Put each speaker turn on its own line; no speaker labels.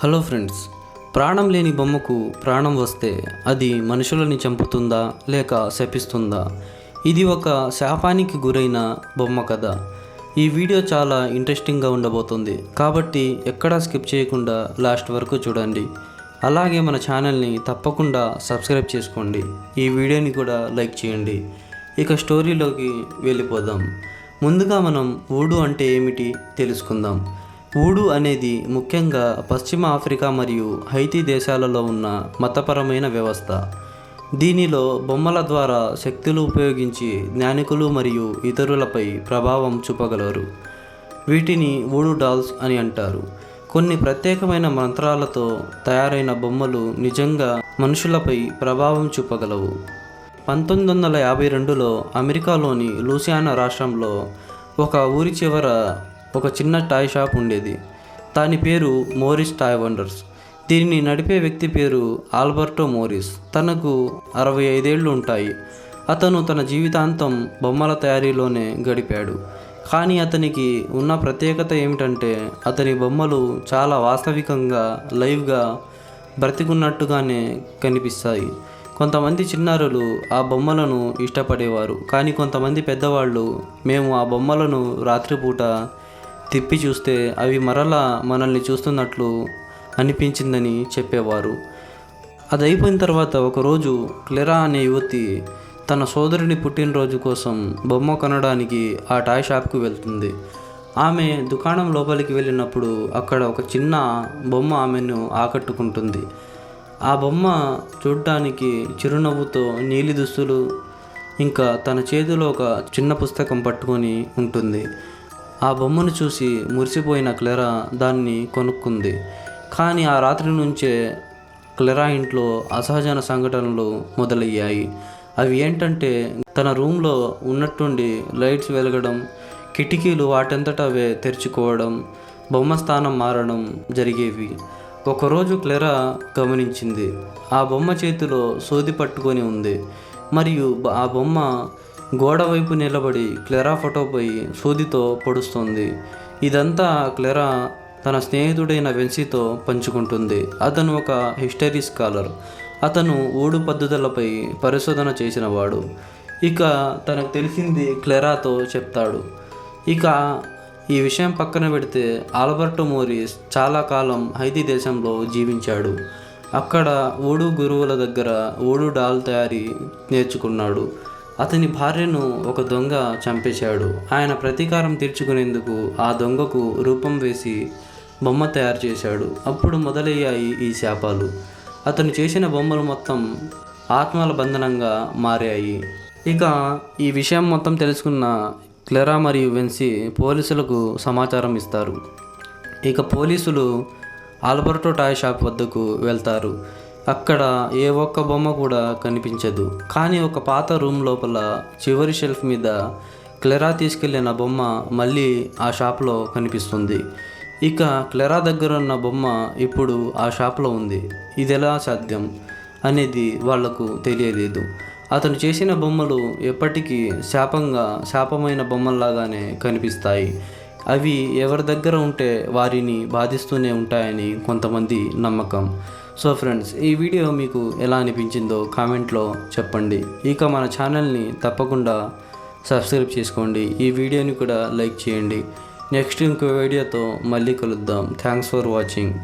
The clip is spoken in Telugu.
హలో ఫ్రెండ్స్ ప్రాణం లేని బొమ్మకు ప్రాణం వస్తే అది మనుషులని చంపుతుందా లేక శపిస్తుందా? ఇది ఒక శాపానికి గురైన బొమ్మ కథ. ఈ వీడియో చాలా ఇంట్రెస్టింగ్గా ఉండబోతుంది. కాబట్టి ఎక్కడా స్కిప్ చేయకుండా లాస్ట్ వరకు చూడండి. అలాగే మన ఛానల్ని తప్పకుండా సబ్స్క్రైబ్ చేసుకోండి. ఈ వీడియోని కూడా లైక్ చేయండి. ఇక స్టోరీలోకి వెళ్ళిపోదాం. ముందుగా మనం ఊడు అంటే ఏమిటి తెలుసుకుందాం. ఊడు అనేది ముఖ్యంగా పశ్చిమ ఆఫ్రికా మరియు హైతీ దేశాలలో ఉన్న మతపరమైన వ్యవస్థ. దీనిలో బొమ్మల ద్వారా శక్తులు ఉపయోగించి జ్ఞానికులు మరియు ఇతరులపై ప్రభావం చూపగలరు. వీటిని ఊడు డాల్స్ అని అంటారు. కొన్ని ప్రత్యేకమైన మంత్రాలతో తయారైన బొమ్మలు నిజంగా మనుషులపై ప్రభావం చూపగలవు. పంతొమ్మిది వందల యాభై రెండులో అమెరికాలోని లూసియానా రాష్ట్రంలో ఒక ఊరి చివర ఒక చిన్న టాయ్ షాప్ ఉండేది. దాని పేరు మోరిస్ టాయ్ వండర్స్. దీనిని నడిపే వ్యక్తి పేరు ఆల్బర్టో మోరిస్. తనకు అరవై ఐదేళ్ళు ఉంటాయి. అతను తన జీవితాంతం బొమ్మల తయారీలోనే గడిపాడు. కానీ అతనికి ఉన్న ప్రత్యేకత ఏమిటంటే అతని బొమ్మలు చాలా వాస్తవికంగా లైవ్గా బ్రతికున్నట్టుగానే కనిపిస్తాయి. కొంతమంది చిన్నారులు ఆ బొమ్మలను ఇష్టపడేవారు. కానీ కొంతమంది పెద్దవాళ్ళు మేము ఆ బొమ్మలను రాత్రిపూట తిప్పి చూస్తే అవి మరలా మనల్ని చూస్తున్నట్లు అనిపించిందని చెప్పేవారు. అది అయిపోయిన తర్వాత ఒకరోజు క్లెరా అనే యువతి తన సోదరుని పుట్టినరోజు కోసం బొమ్మ కొనడానికి ఆ టాయ్ షాప్కి వెళ్తుంది. ఆమె దుకాణం లోపలికి వెళ్ళినప్పుడు అక్కడ ఒక చిన్న బొమ్మ ఆమెను ఆకట్టుకుంటుంది. ఆ బొమ్మ చూడటానికి చిరునవ్వుతో నీలి దుస్తులు ఇంకా తన చేతిలో ఒక చిన్న పుస్తకం పట్టుకొని ఉంటుంది. ఆ బొమ్మను చూసి మురిసిపోయిన క్లెరా దాన్ని కొనుక్కుంది. కానీ ఆ రాత్రి నుంచే క్లెరా ఇంట్లో అసహజన సంఘటనలు మొదలయ్యాయి. అవి ఏంటంటే తన రూమ్లో ఉన్నట్టుండి లైట్స్ వెలగడం కిటికీలు వాటంతట అవే తెరుచుకోవడం బొమ్మ స్థానం మారడం జరిగేవి. ఒకరోజు క్లెరా గమనించింది. ఆ బొమ్మ చేతిలో సోది పట్టుకొని ఉంది. మరియు ఆ బొమ్మ గోడ వైపు నిలబడి క్లెరా ఫోటోపై సూదితో పొడుస్తుంది. ఇదంతా క్లెరా తన స్నేహితుడైన వెన్సీతో పంచుకుంటుంది. అతను ఒక హిస్టరీ స్కాలర్. అతను ఊడు పద్ధతులపై పరిశోధన చేసినవాడు. ఇక తనకు తెలిసింది క్లెరాతో చెప్తాడు. ఇక ఈ విషయం పక్కన పెడితే ఆల్బర్టో మోరిస్ చాలా కాలం హైతీ దేశంలో జీవించాడు. అక్కడ ఊడు గురువుల దగ్గర ఊడు డాల్ తయారీ నేర్చుకున్నాడు. అతని భార్యను ఒక దొంగ చంపేశాడు. ఆయన ప్రతీకారం తీర్చుకునేందుకు ఆ దొంగకు రూపం వేసి బొమ్మ తయారు చేశాడు. అప్పుడు మొదలయ్యాయి ఈ శాపాలు. అతను చేసిన బొమ్మలు మొత్తం ఆత్మల బంధనంగా మారాయి. ఇక ఈ విషయం మొత్తం తెలుసుకున్న క్లెరా మరియు వెన్సీ పోలీసులకు సమాచారం ఇస్తారు. ఇక పోలీసులు ఆల్బర్టో టాయ్ షాప్ వద్దకు వెళ్తారు. అక్కడ ఏ ఒక్క బొమ్మ కూడా కనిపించదు. కానీ ఒక పాత రూమ్ లోపల చివరి షెల్ఫ్ మీద క్లెరా తీసుకెళ్ళిన బొమ్మ మళ్ళీ ఆ షాప్లో కనిపిస్తుంది. ఇక క్లెరా దగ్గర ఉన్న బొమ్మ ఇప్పుడు ఆ షాప్లో ఉంది. ఇది ఎలా సాధ్యం అనేది వాళ్ళకు తెలియలేదు. అతను చేసిన బొమ్మలు ఎప్పటికీ శాపంగా శాపమైన బొమ్మల్లాగానే కనిపిస్తాయి. అవి ఎవరి దగ్గర ఉంటే వారిని బాధిస్తూనే ఉంటాయని కొంతమంది నమ్మకం. సో ఫ్రెండ్స్ ఈ వీడియో మీకు ఎలా అనిపించిందో కామెంట్లో చెప్పండి. ఇక మన ఛానల్ని తప్పకుండా సబ్స్క్రైబ్ చేసుకోండి. ఈ వీడియోని కూడా లైక్ చేయండి. నెక్స్ట్ ఇంకో వీడియోతో మళ్ళీ కలుద్దాం. Thanks for watching.